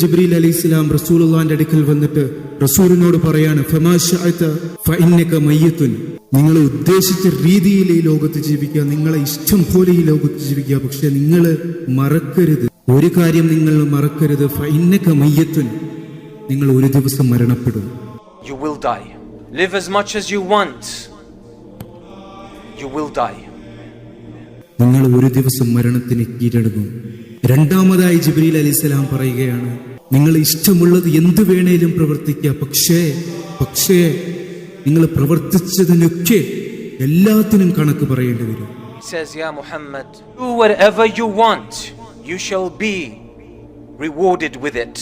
ജിബ്രീൽ അലി ഇസ്ലാം റസൂലുള്ളാന്റെ അടുക്കൽ വന്നിട്ട് റസൂലിനോട് പറയാണ്. നിങ്ങൾ ഉദ്ദേശിച്ച രീതിയിൽ ഈ ലോകത്ത് ജീവിക്കുക നിങ്ങളെ ഇഷ്ടം പോലെ ഈ ലോകത്ത് ജീവിക്കുക പക്ഷെ നിങ്ങൾ മറക്കരുത് ഒരു കാര്യം നിങ്ങൾ മറക്കരുത് ഫഇന്നക മയ്യത്തുൻ നിങ്ങൾ ഒരു ദിവസം മരണപ്പെടും You will die. Live as much as you want. You will die. നിങ്ങൾ ഒരു ദിവസം മരണത്തിന് കീഴടങ്ങും. രണ്ടാമതായി ജിബ്രീൽ അലിസ്ലാം പറയുകയാണ് നിങ്ങൾ ഇഷ്ടമുള്ളത് എന്തു വേണേലും പ്രവർത്തിക്കുക. പക്ഷേ പക്ഷേ നിങ്ങൾ പ്രവർത്തിച്ചതിനൊക്കെ എല്ലാത്തിനും കണക്ക് പറയേണ്ടി വരും. Says, Ya Muhammad, do whatever you want. You shall be rewarded with it.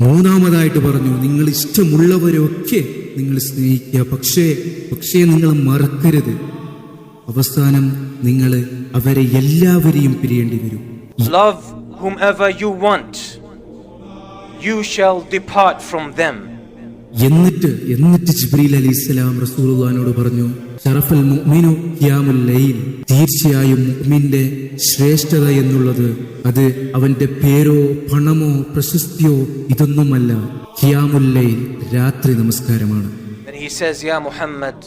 മൂന്നാമതായിട്ട് പറഞ്ഞു നിങ്ങൾ ഇഷ്ടമുള്ളവരൊക്കെ നിങ്ങൾ സ്നേഹിക്കുക. പക്ഷേ പക്ഷേ നിങ്ങൾ മറക്കരുത്. അവസാനം നിങ്ങൾ അവരെ എല്ലാവരെയും പിരിയേണ്ടി വരും Love whomever you want. You shall depart from them. എന്നിട്ട് എന്നിട്ട് ജിബ്രീൽ അലി ഇസ്ലാം റസൂലുള്ളാനോട് പറഞ്ഞു ഷറഫൽ മുഅ്മിനു ഖിയാമുൽ ലൈൽ തീർച്ചയായും മുഅ്മിന്റെ ശ്രേഷ്ഠത എന്നുള്ളത് അത് അവന്റെ പേരോ പണമോ പ്രശസ്തിയോ ഇതൊന്നുമല്ല ഖിയാമുൽ ലൈൽ രാത്രി നമസ്കാരമാണ് he says, Ya Muhammad,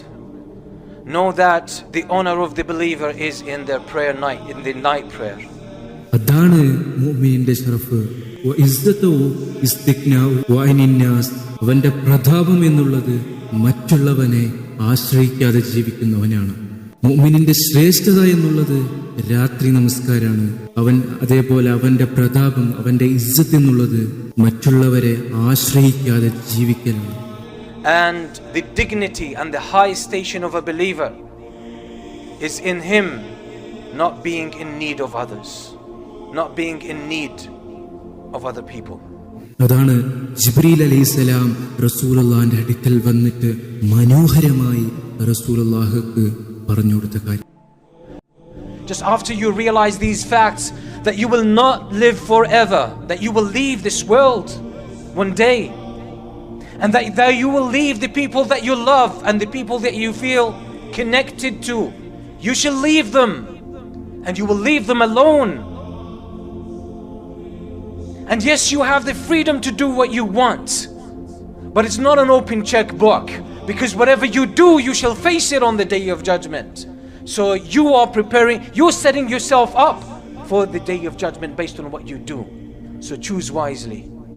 know that the honor of the believer is in their prayer night, in the night prayer. അതാണ് മുഅ്മിനിന്റെ അനിന്നാസ്. അവന്റെ പ്രതാപം എന്നുള്ളത് മറ്റുള്ളവനെ ആശ്രയിക്കാതെ ജീവിക്കുന്നവനാണ് മുഅ്മിനിന്റെ ശ്രേഷ്ഠത എന്നുള്ളത് രാത്രി നമസ്കാരമാണ് അവൻ അതേപോലെ അവന്റെ പ്രതാപം അവന്റെ ഇസ്സത്ത് എന്നുള്ളത് മറ്റുള്ളവരെ ആശ്രയിക്കാതെ ജീവിക്കലാണ് And the dignity and the high station of a believer is in him not being in need of others, not being in need of other people. അതാണ് ജിബ്രീൽ അലൈഹിസ്സലാം റസൂലുള്ളാന്റെ അടുക്കൽ വന്നിട്ട് മനോഹരമായി റസൂലുള്ളാഹ്ക്ക് പറഞ്ഞു കൊടുത്ത കാര്യം Just after you realize these facts, that you will not live forever, that you will leave this world one day, and that, that you will leave the people that you love and the people that you feel connected to. You shall leave them, and you will leave them alone. And yes, you have the freedom to do what you want, but it's not an open checkbook because whatever you do, you shall face it on the day of judgment. So you are preparing, you're setting yourself up for the day of judgment based on what you do. So choose wisely.